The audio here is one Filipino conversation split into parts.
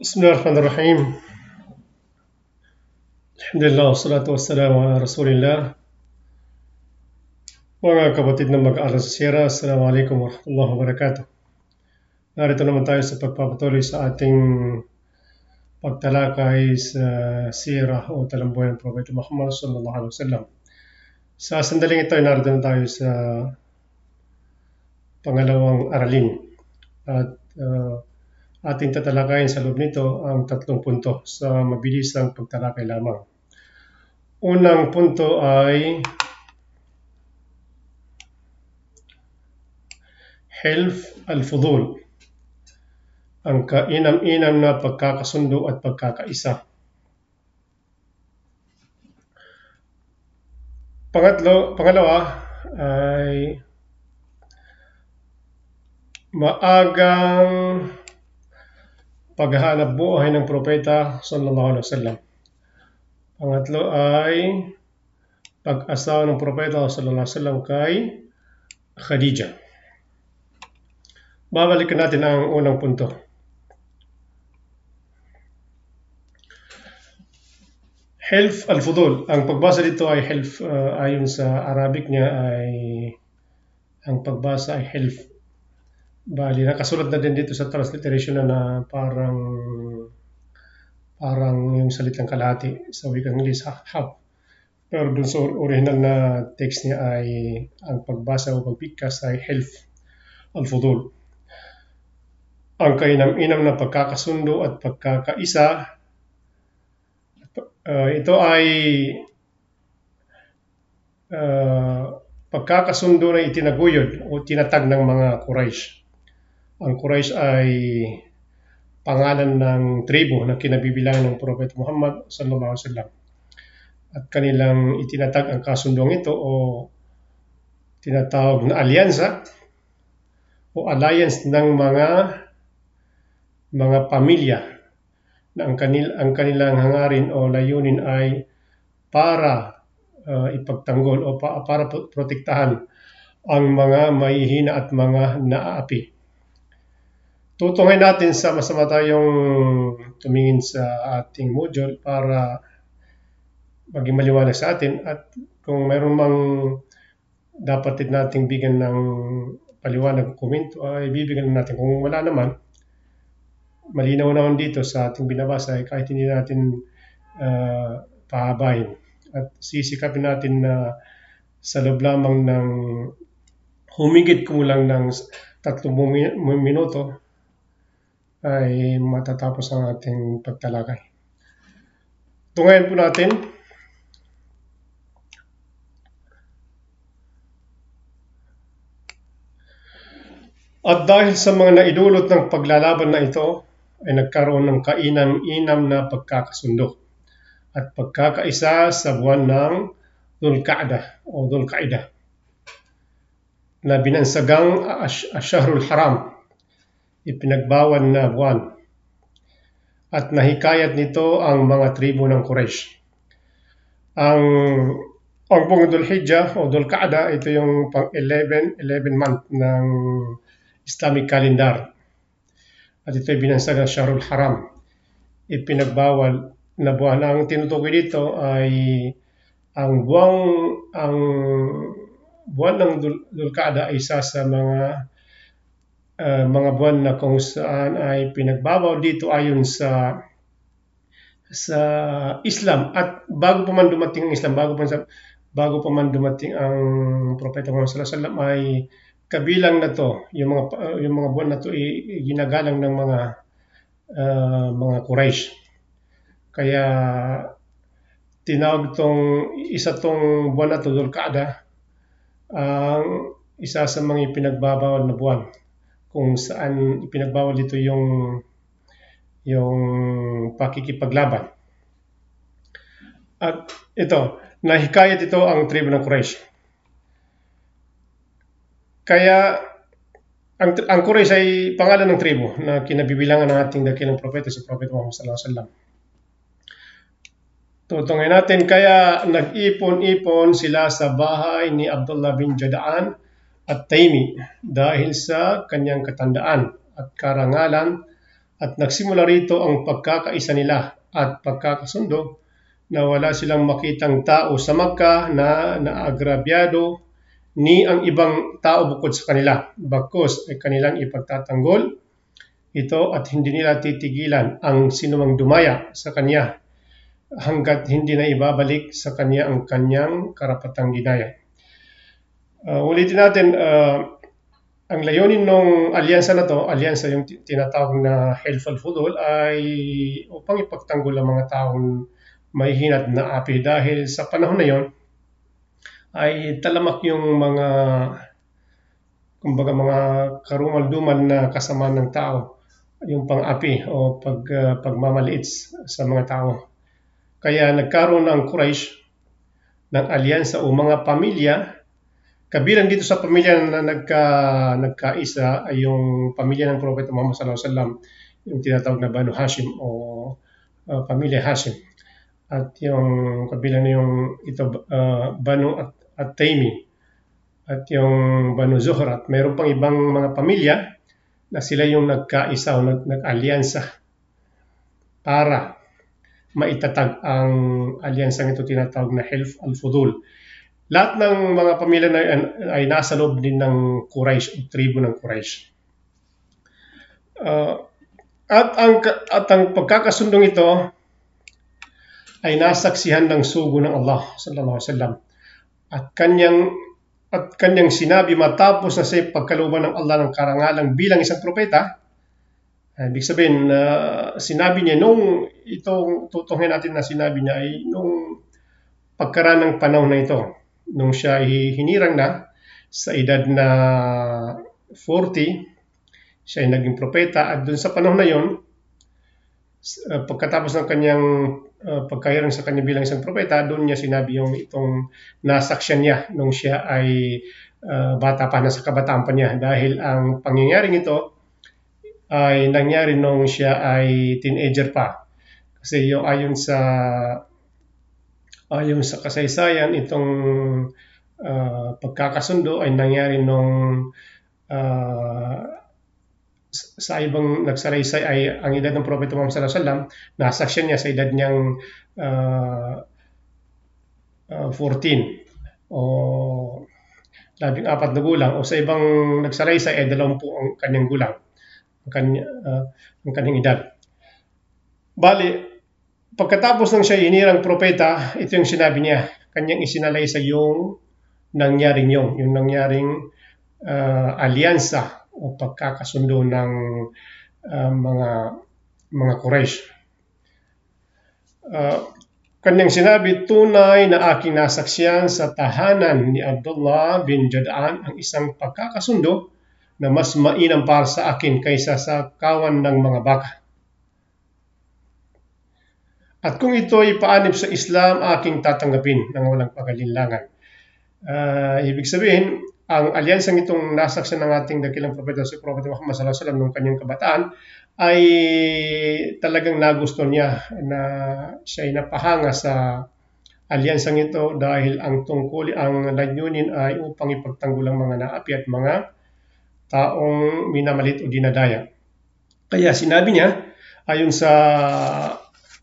بسم الله الرحمن الرحيم الحمد لله والصلاة والسلام على رسول الله Mga kapatid na mag-aaral sa Sierra, Assalamu alaikum wa rahmatullahi wa barakatuh. Narito naman tayo sa pagpapatuloy sa ating pagtalakay sa Sierra o talambuhay ng Propeta Muhammad sallallahu alaihi wasallam. Sa sandaling ito ay narito na tayo sa pangalawang aralin at uh, ating tatalakayin sa loob nito ang tatlong punto sa mabilisang pagtalakay lamang. Unang punto ay Hilf al-Fudul, ang kainam-inam na pagkakasundo at pagkakaisa. Pangatlo, pangalawa ay maagang paghahanap buhay ng propeta sallallahu alaihi wasallam. Pangatlo ay pag-asawa ng propeta sallallahu alaihi wasallam kay Khadija. Babalikan natin ang unang punto. Hilf al-Fudul. Ang pagbasa dito ay hilf uh, ayon sa Arabic niya ay ang pagbasa ay hilf. Bali, nakasulat na din dito sa transliteration na, na parang parang yung salitang kalahati sa wikang English, half. Pero dun sa original na text niya ay ang pagbasa o pagbigkas ay hilf al-Fudul ang kainam-inam na pagkakasundo at pagkakaisa. Uh, ito ay uh, pagkakasundo na itinaguyod o tinatag ng mga Quraysh. Ang Quraysh ay pangalan ng tribo na kinabibilangan ng Prophet Muhammad sallallahu alaihi wasallam. At kanilang itinatag ang kasundong ito o tinatawag na alyansa o alliance ng mga mga pamilya na ang, kanil, ang kanilang hangarin o layunin ay para uh, ipagtanggol o pa, para protektahan ang mga mahihina at mga naaapi. Tutungay natin sa masama tayong tumingin sa ating module para maging maliwanag sa atin at kung mayroon mang dapat din nating bigyan ng paliwanag komento ay bibigyan natin. Kung wala naman, malinaw naman dito sa ating binabasa ay kahit hindi natin uh, pahabayin. At sisikapin natin na sa loob lamang ng humigit kumulang ng 30 minuto ay matatapos ang ating pagtalakay. Tungayan po natin At dahil sa mga naidulot ng paglalaban na ito, ay nagkaroon ng kainam-inam na pagkakasundo at pagkakaisa sa buwan ng Dhul-Qa'da o Dhul-Qaida na binansagang Asyahrul Haram, ipinagbawal na buwan. At nahikayat nito ang mga tribo ng Quraysh. Ang ang buong Dhul-Hijjah o Dhul-Qa'da, ito yung pang 11, 11 month ng Islamic calendar at ito'y binansag ng Shahrul Haram. Ipinagbawal na buwan. Ang tinutukoy dito ay ang buwang ang buwan ng Dulkada ay isa sa mga uh, mga buwan na kung saan ay pinagbawal dito ayon sa sa Islam. At bago pa man dumating ang Islam bago pa bago pa man dumating ang propeta Muhammad sallallahu alaihi wasallam ay kabilang na to, yung mga yung mga buwan na to ay ginagalang ng mga uh, mga Quraysh. Kaya tinawag tong isa tong buwan na to Dulqa'da ang uh, isa sa mga ipinagbabawal na buwan kung saan ipinagbawal dito yung yung pakikipaglaban. At ito, nahikayat ito ang tribo ng Quraysh kaya ang, ang Quraysh ay pangalan ng tribo na kinabibilangan ng ating dakilang propeta si Prophet Muhammad sallallahu alaihi wasallam. Tutungin natin kaya nag-ipon-ipon sila sa bahay ni Abdullah bin Jadaan at Taimi dahil sa kanyang katandaan at karangalan At nagsimula rito ang pagkakaisa nila at pagkakasundo na wala silang makitang tao sa Makkah na naagrabyado ni ang ibang tao bukod sa kanila. Bakos ay kanilang ipagtatanggol ito at hindi nila titigilan ang sinumang dumaya sa kanya hanggat hindi na ibabalik sa kanya ang kanyang karapatang ginaya. Uh, ulitin natin, uh, ang layunin ng alyansa na to, alyansa yung tinatawag na Helfal Fudul, ay upang ipagtanggol ang mga taong may hinat na api dahil sa panahon na yon ay talamak yung mga kumbaga mga karumal-dumal na kasama ng tao yung pang-api o pag, uh, pagmamaliit sa mga tao. Kaya nagkaroon ng Quraysh ng alyansa o mga pamilya kabilang dito sa pamilya na nagka, nagkaisa ay yung pamilya ng Propeta Muhammad sallallahu alaihi wasallam yung tinatawag na Banu Hashim o uh, pamilya Hashim at yung kabilang na yung ito uh, Banu at, at Taymi at yung Banu Zuhra at mayroon pang ibang mga pamilya na sila yung nagkaisa o nag, nag-alyansa para maitatag ang alyansang ito tinatawag na Helf al-Fudul. Lahat ng mga pamilya na ay nasa loob din ng Quraysh o tribo ng Quraysh. Uh, at ang at ang pagkakasundong ito ay nasaksihan ng sugo ng Allah sallallahu alaihi wasallam at kanyang at kanyang sinabi matapos na sa pagkalooban ng Allah ng karangalang bilang isang propeta, ibig sabihin, uh, sinabi niya nung itong tutungin natin na sinabi niya ay nung pagkaraan ng panahon na ito, nung siya hinirang na sa edad na 40, siya ay naging propeta at dun sa panahon na yon, uh, pagkatapos ng kanyang uh, pagkahirang sa kanya bilang isang propeta, doon niya sinabi yung itong nasaksyan niya nung siya ay uh, bata pa, nasa kabataan pa niya. Dahil ang pangyayaring ito ay nangyari nung siya ay teenager pa. Kasi yung ayon sa ayon sa kasaysayan, itong uh, pagkakasundo ay nangyari nung uh, sa ibang nagsaraysay ay ang edad ng Propeta Muhammad sallallahu alaihi wasallam, nasaksyan niya sa edad niyang uh, uh, 14 o labing apat na gulang o sa ibang nagsaraysay ay dalawampu ang kanyang gulang, ang, kanya, uh, ang kanyang edad. Bali, pagkatapos ng siya inirang propeta, ito yung sinabi niya, kanyang isinalay sa yung nangyaring yung, yung nangyaring uh, alyansa o pagkakasundo ng uh, mga mga Quraysh. Uh, kanyang sinabi, tunay na aking nasaksiyan sa tahanan ni Abdullah bin Jadaan ang isang pagkakasundo na mas mainam para sa akin kaysa sa kawan ng mga baka. At kung ito ay paanib sa Islam, aking tatanggapin ng walang pagalinlangan. Uh, ibig sabihin, ang alyansang itong nasaksyan ng ating dakilang propeta si Propeta Muhammad sallallahu alaihi wasallam nung kanyang kabataan ay talagang nagusto niya na siya ay napahanga sa alyansang ito dahil ang tungkol ang layunin ay upang ipagtanggol ang mga naapi at mga taong minamalit o dinadaya. Kaya sinabi niya, ayon sa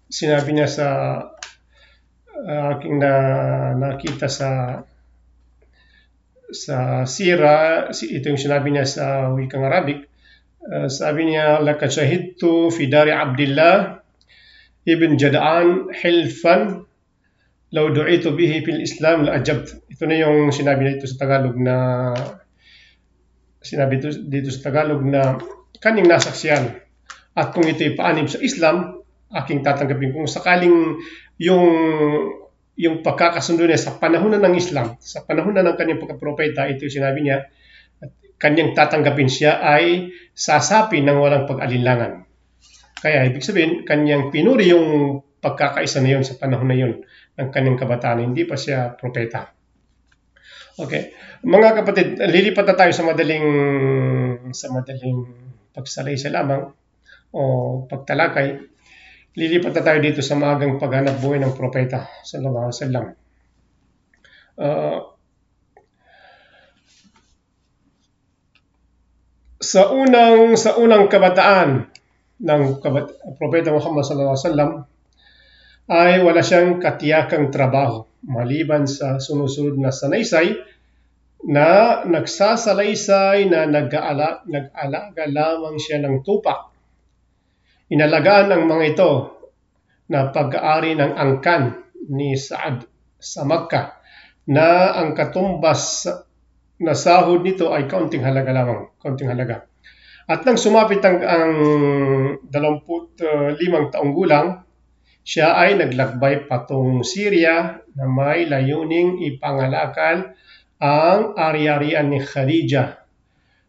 sinabi niya sa uh, aking na, nakita sa sa sira, ito yung sinabi niya sa wikang Arabic, uh, sabi niya, Laka shahidtu fi dari Abdullah ibn Jada'an hilfan law du'itu bihi fil Islam la ajabt. Ito na yung sinabi dito sa Tagalog na sinabi dito, dito sa Tagalog na kaning nasaksiyan. At kung ito'y paanib sa Islam, aking tatanggapin. Kung sakaling yung yung pagkakasundo niya sa panahon na ng Islam, sa panahon na ng kanyang pagkapropeta, ito yung sinabi niya, at kanyang tatanggapin siya ay sasapi ng walang pag-alinlangan. Kaya ibig sabihin, kanyang pinuri yung pagkakaisa na yun sa panahon na yun ng kanyang kabataan, hindi pa siya propeta. Okay. Mga kapatid, lilipat na tayo sa madaling sa madaling pagsalaysay lamang o pagtalakay lilipat na tayo dito sa magang paghanap buhay ng propeta sallallahu alaihi wasallam. Uh, sa unang sa unang kabataan ng kabat- Propeta Muhammad sallallahu alaihi wasallam ay wala siyang katiyakang trabaho maliban sa sunusunod na sanaysay na nagsasalaysay na nag-aala, nag-alaga lamang siya ng tupa. Inalagaan ang mga ito na pag-aari ng angkan ni Saad sa Makkah na ang katumbas na sahod nito ay kaunting halaga lamang, kaunting halaga. At nang sumapit ang, ang 25 taong gulang, siya ay naglakbay patong Syria na may layuning ipangalakal ang ari-arian ni Khadija.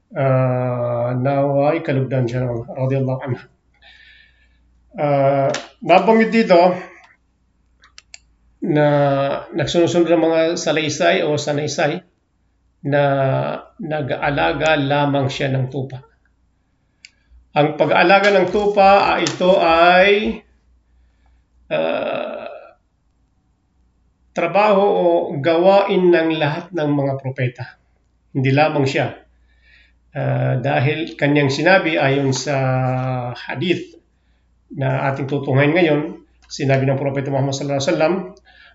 Uh, naway kalugdan siya radiyallahu anha. Uh, nabanggit dito na nagsusunod ng mga salaysay o sanaysay na nag-aalaga lamang siya ng tupa. Ang pag-aalaga ng tupa, ah, ito ay uh, trabaho o gawain ng lahat ng mga propeta. Hindi lamang siya. Uh, dahil kanyang sinabi ayon sa hadith na ating tutunghayin ngayon, sinabi ng Propeta Muhammad sallallahu alaihi wasallam,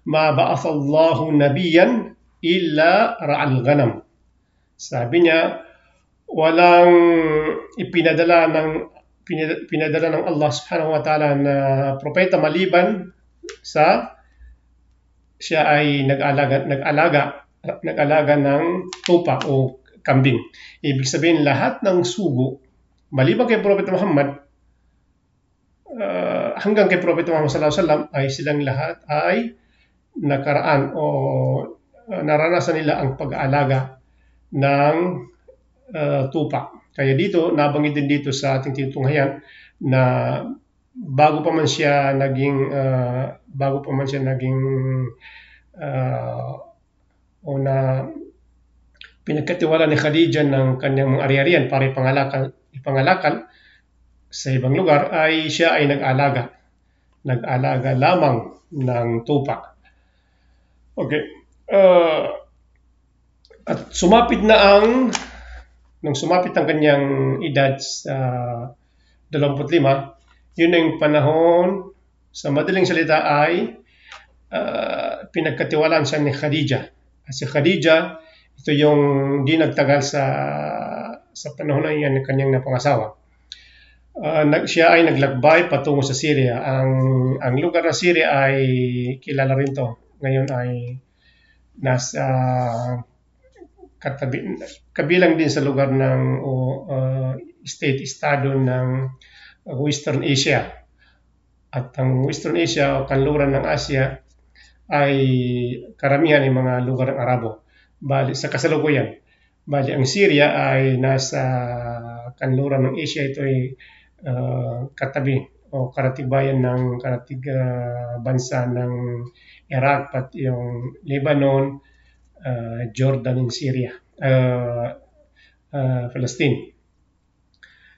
"Ma ba'athallahu nabiyan illa ra'al ghanam." Sabi niya, walang ipinadala ng pinadala ng Allah subhanahu wa ta'ala na propeta maliban sa siya ay nag-alaga, nag-alaga, nag-alaga ng tupa o kambing. Ibig sabihin lahat ng sugo, maliban kay Propeta Muhammad, uh, hanggang kay Propeta Muhammad sallallahu alaihi wasallam ay silang lahat ay nakaraan o uh, naranasan nila ang pag-aalaga ng uh, tupa. Kaya dito, nabanggit din dito sa ating tinutunghayan na bago pa man siya naging uh, bago pa man siya naging uh, o na pinagkatiwala ni Khadija ng kanyang mga ari-arian para ipangalakal, ipangalakal sa ibang lugar ay siya ay nag-alaga. Nag-alaga lamang ng tupa. Okay. Uh, at sumapit na ang nung sumapit ang kanyang edad sa 25, yun ang panahon sa madaling salita ay uh, pinagkatiwalaan siya ni Khadija. At si Khadija, ito yung di nagtagal sa sa panahon na yan ng kanyang napangasawa. Uh, nag, siya ay naglakbay patungo sa Syria. Ang, ang lugar ng Syria ay kilala rin to. Ngayon ay nasa uh, katabi, kabilang din sa lugar ng uh, state estado ng Western Asia. At ang Western Asia o kanluran ng Asia ay karamihan ng mga lugar ng Arabo. Bali, sa kasalukuyan. Bali, ang Syria ay nasa kanluran ng Asia. Ito ay uh, katabi o karatig bayan ng karatig uh, bansa ng Iraq, pati yung Lebanon, uh, Jordan and Syria, uh, uh, Palestine.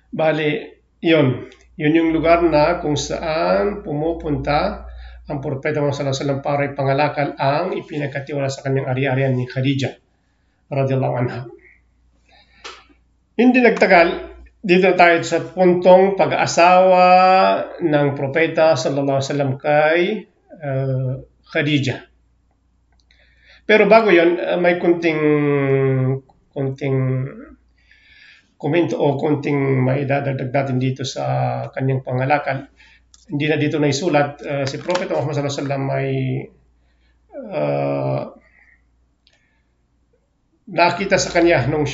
Bali, yun. Yun yung lugar na kung saan pumupunta ang Propeta Muhammad sallallahu para ipangalakal ang ipinagkatiwala sa kanyang ari-arian ni Khadija radhiyallahu anha. Hindi nagtagal, dito tayo sa puntong pag-aasawa ng Propeta sallallahu alaihi wasallam kay uh, Khadija. Pero bago yon uh, may kunting kunting komento o kunting maidadagdag natin dito sa kanyang pangalakal. Hindi na dito na isulat. Uh, si Prophet Muhammad sallallahu alaihi wasallam ay uh, nakita sa kanya nung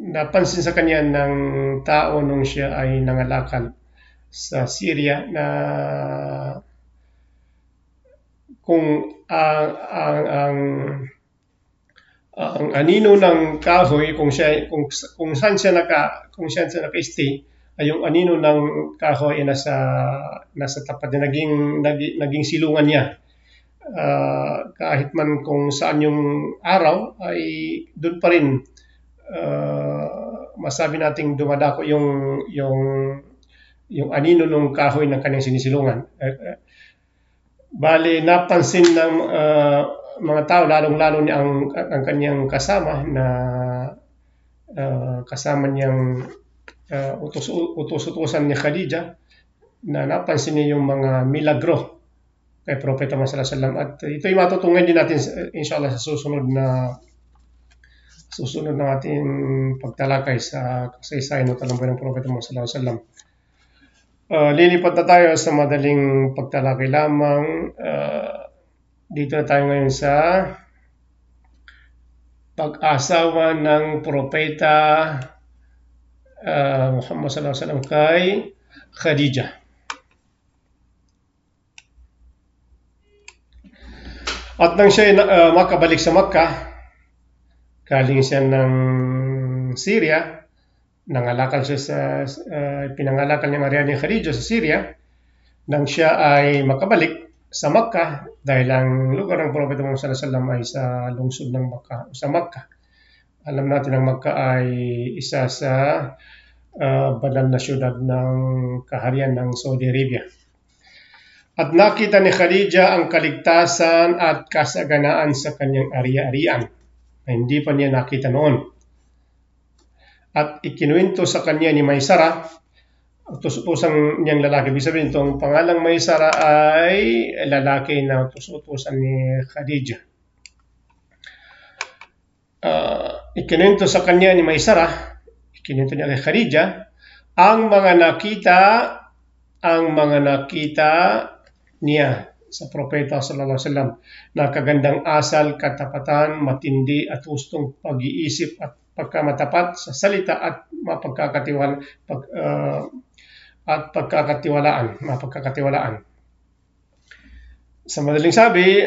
napansin sa kanya ng tao nung siya ay nangalakal sa Syria na kung ang ang ang ang anino ng kahoy kung siya kung kung saan siya naka kung saan siya naka-stay ay yung anino ng kahoy ay nasa nasa tapat niya naging naging, naging silungan niya. Uh, kahit man kung saan yung araw ay doon pa rin uh, masabi nating dumadako yung yung yung anino ng kahoy ng kanyang sinisilungan. Uh, uh, bali napansin ng uh, mga tao, lalong-lalo niya ang, ang kanyang kasama na uh, kasama niyang uh, utos, utos-utosan ni Khadija na napansin niya yung mga milagro kay Propeta Muhammad sallallahu alaihi wasallam. At ito'y matutungan din natin uh, inshallah sa susunod na susunod na ating pagtalakay sa kasaysayan ng talamboy ng Propeta Muhammad sallallahu alaihi. Uh, lilipat na tayo sa madaling pagtalakay lamang. Uh, dito na tayo ngayon sa pag-asawa ng propeta uh, Muhammad sallallahu alaihi wasallam kay Khadijah. At nang siya uh, makabalik sa Makkah, galing siya ng Syria, nangalakal siya sa, uh, pinangalakal niya Maria ni Khadijah sa Syria, nang siya ay makabalik sa Makkah, dahil ang lugar ng Propeta Muhammad sallallahu alaihi wasallam ay sa lungsod ng Makkah, sa Makkah. Alam natin ang Makkah ay isa sa uh, banal na syudad ng kaharian ng Saudi Arabia. At nakita ni Khadija ang kaligtasan at kasaganaan sa kanyang ari-arian na hindi pa niya nakita noon. At ikinuwento sa kanya ni Maysara, utos-utusan niyang lalaki. Ibig sabihin, itong pangalang Maysara ay lalaki na utos-utusan ni Khadija. Uh, ikinuwento sa kanya ni Maysara, ikinuwento niya kay Khadija, ang mga nakita, ang mga nakita niya sa propeta sallallahu alaihi wasallam na kagandang asal, katapatan, matindi at hustong pag-iisip at pagkamatapat sa salita at mapagkakatiwala pag, uh, at pagkakatiwalaan, mapagkakatiwalaan. Sa madaling sabi,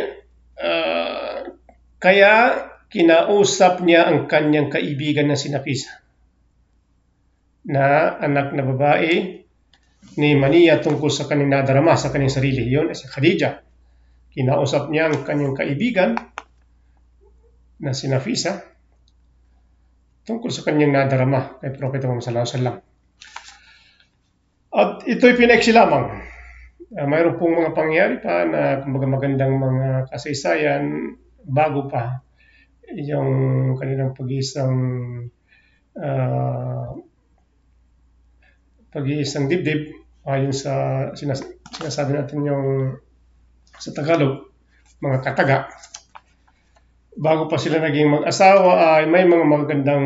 uh, kaya kinausap niya ang kanyang kaibigan na sinapisa na anak na babae ni Mania tungkol sa kanyang nadarama sa kanyang sarili. Yun ay si Khadija. Kinausap niya ang kanyang kaibigan na si Nafisa tungkol sa kanyang nadarama kay Propeta Muhammad sallallahu alaihi wasallam. At ito'y pinaiksi lamang. Uh, mayroon pong mga pangyayari pa na kumbaga magandang mga kasaysayan bago pa yung kanilang pag-iisang uh, pag-iisang dibdib ayon sa sinas sinasabi natin yung sa Tagalog, mga kataga. Bago pa sila naging mag-asawa, ay may mga magagandang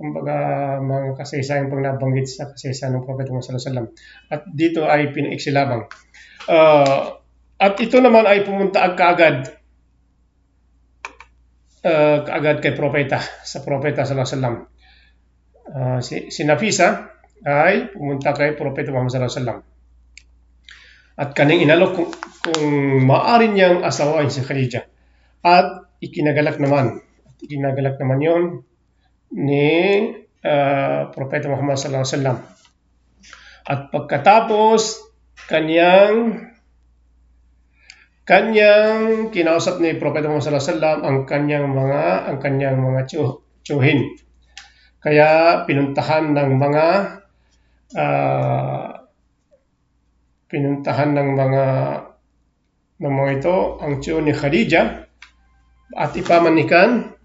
kumbaga mga kasaysayan pang nabanggit sa kasaysayan ng Propeta Muhammad sallallahu. At dito ay pinaiksi. Uh, at ito naman ay pumunta kaagad uh, kaagad kay propeta sa propeta sallallahu alaihi wasallam. Uh, si, si Nafisa ay pumunta kay Propeta Muhammad sallallahu alaihi wasallam. At kaning inalok kung, kung maaari niyang asawain si Khadija. At ikinagalak naman, at ikinagalak naman yon ni uh, Propeta Muhammad sallallahu alaihi wasallam. At pagkatapos kanyang kanyang kinausap ni Propeta Muhammad sallallahu alaihi wasallam ang kanyang mga ang kanyang mga tsuhin. Kaya pinuntahan ng mga uh, pinuntahan ng mga ng mga ito ang tiyo ni Khadija at ipamanikan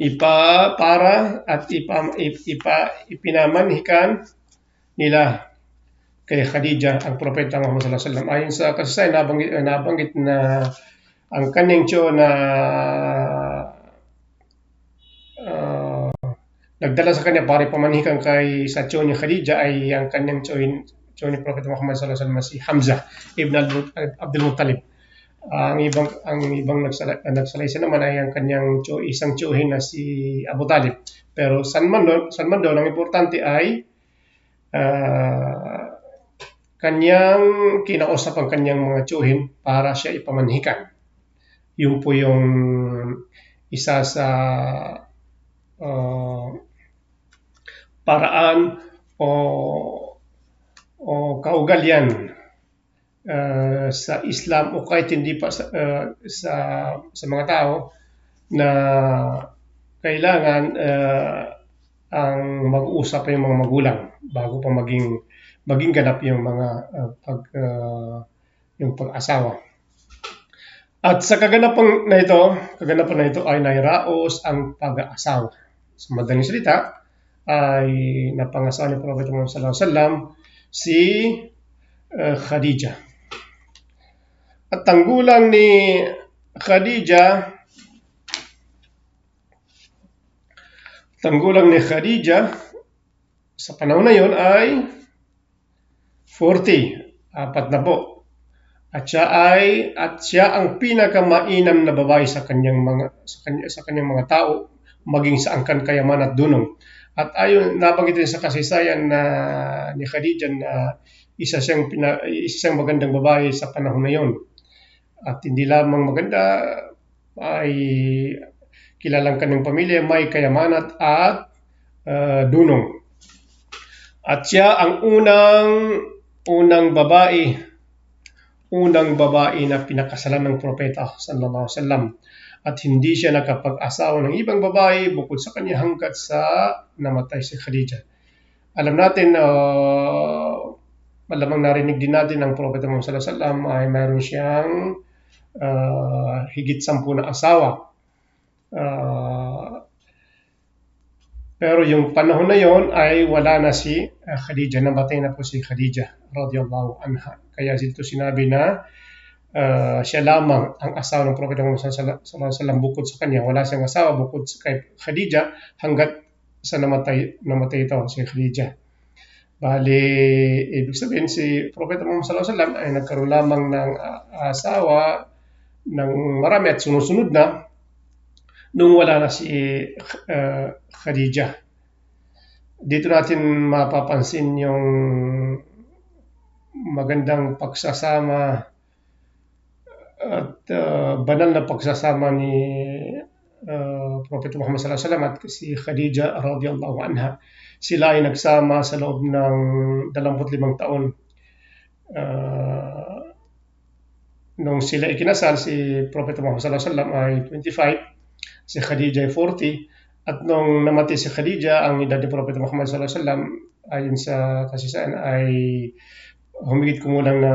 ipa para at ipa, ipa, ipinamanhikan nila kay Khadija ang propeta Muhammad sallallahu alaihi wasallam. Ayon sa kasaysayan nabanggit, nabanggit na ang kanyang tiyo na nagdala sa kanya para pamanhikan kay sa tiyo ni Khadija ay ang kanyang tiyo, tiyo ni Prophet Muhammad sallallahu alaihi wasallam si Hamza ibn Abdul Muttalib. Uh, ang ibang ang ibang nagsala, nagsalaysa naman ay ang kanyang tiyo, isang tiyuhin na si Abu Talib. Pero san man doon, san man doon ang importante ay uh, kanyang kinausap ang kanyang mga tiyuhin para siya ipamanhikan. Yun po yung isa sa uh, paraan o, o kaugalian uh, sa Islam o kahit hindi pa sa, uh, sa, sa mga tao na kailangan uh, ang mag-uusap yung mga magulang bago pa maging maging ganap yung mga uh, pag uh, yung pag-asawa. At sa kaganapan na ito, kaganapan na ito ay nairaos ang pag-aasawa. Sa madaling salita, ay napangasawa ni Prophet Muhammad sallallahu alaihi wasallam si uh, Khadija. At ang gulang ni Khadija, tanggulang ni Khadija sa panahon na yon ay 40, apat na po. At siya ay at siya ang pinakamainam na babae sa kanyang mga sa, kanya, sa kanyang mga tao maging sa angkan kayaman at dunong. At ayon nabanggit din sa kasaysayan na ni Khadija na isa siyang pina, isa siyang magandang babae sa panahon na yon. At hindi lamang maganda ay kilalang kanyang pamilya may kayamanan at uh, dunong. At siya ang unang unang babae unang babae na pinakasalan ng propeta sallallahu alaihi wasallam at hindi siya nakapag-asawa ng ibang babae bukod sa kanya hanggat sa namatay si Khadija. Alam natin, uh, malamang narinig din natin ang propeta Muhammad wasallam ay mayroon siyang uh, higit sampu na asawa. Uh, pero yung panahon na yon ay wala na si uh, Khadija, namatay na po si Khadija radiyallahu anha. Kaya dito sinabi na uh, siya lamang ang asawa ng Propeta Muhammad sallallahu alaihi wasallam bukod sa kanya. Wala siyang asawa bukod sa kay Khadija hanggat sa namatay, namatay ito si Khadija. Bali, ibig sabihin si Propeta Muhammad sallallahu alaihi wasallam ay nagkaroon lamang ng uh, asawa ng marami at sunod-sunod na nung wala na si uh, Khadija. Dito natin mapapansin yung magandang pagsasama at uh, banal na pagsasama ni uh, Prophet Muhammad sallallahu alaihi wasallam at si Khadija radhiyallahu anha. Sila ay nagsama sa loob ng 25 taon. Uh, nung sila ikinasal, si Prophet Muhammad sallallahu alaihi wasallam ay 25 si Khadija ay 40 at nung namatay si Khadija ang edad ni Prophet Muhammad sallallahu alaihi wasallam ayon sa kasisaan ay humigit kumulang na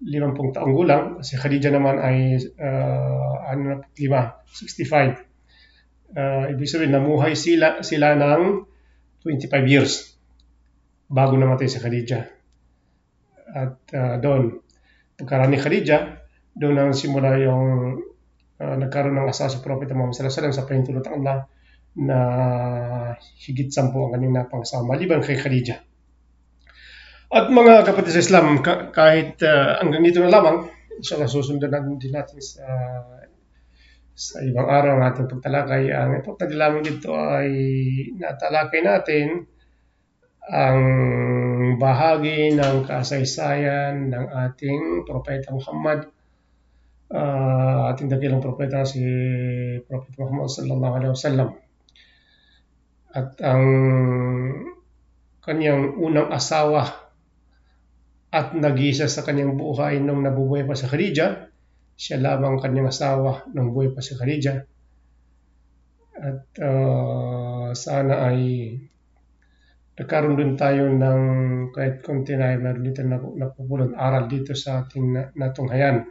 50 taong gulang si Khadija naman ay uh, ano 5 65 uh, ibig sabihin namuhay sila sila ng 25 years bago namatay si Khadija at uh, doon pagkaraan ni Khadija doon ang simula yung uh, nagkaroon ng asawa si Prophet Muhammad sallallahu alaihi wasallam sa pahintulot Allah na higit sampu ang kanyang napangasawa maliban kay Khadija. At mga kapatid sa Islam, kahit uh, hanggang dito na lamang, inshallah susundan natin din natin sa sa ibang araw ng ating pagtalakay. Ang importante lamang dito ay natalakay natin ang bahagi ng kasaysayan ng ating Propeta Muhammad uh, ating dakilang propeta si Prophet Muhammad sallallahu alaihi wasallam. At ang kanyang unang asawa at nag-isa sa kanyang buhay nung nabubuhay pa sa Khadija, siya lamang kanyang asawa nung buhay pa si Khadija. At uh, sana ay nagkaroon din tayo ng kahit konti na meron dito napupulong aral dito sa ating natunghayan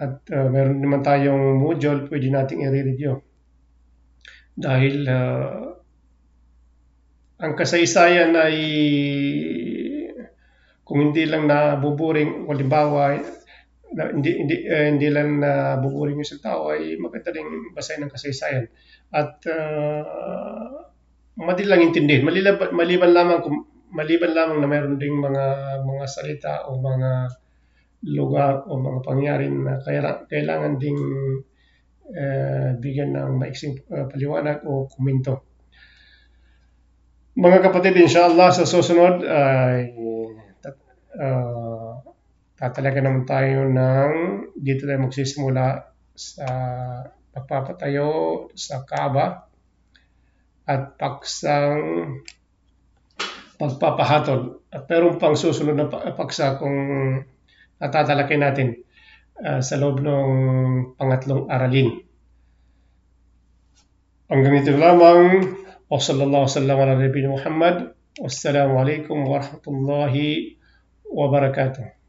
at uh, meron naman tayong module pwede nating i-review. Dahil uh, ang kasaysayan ay kung hindi lang nabuburing, halimbawa, na, hindi, hindi, uh, hindi lang nabuburing yung isang tao, ay maganda rin basahin ng kasaysayan. At uh, madali lang intindihin. Maliban, maliban lamang kung maliban lamang na mayroon ding mga mga salita o mga lugar o mga pangyari na kailangan ding uh, bigyan ng maiksing uh, paliwanag o komento. Mga kapatid, inshallah sa susunod ay uh, uh, tatalaga naman tayo ng dito tayo magsisimula sa pagpapatayo sa Kaaba at paksang pagpapahatod. At meron pang susunod na paksa kung at tatalakay natin uh, sa loob ng pangatlong aralin. Hanggang ito lamang. Wa sallallahu sallam ala Nabi Muhammad. Wassalamu alaikum warahmatullahi وبركاته.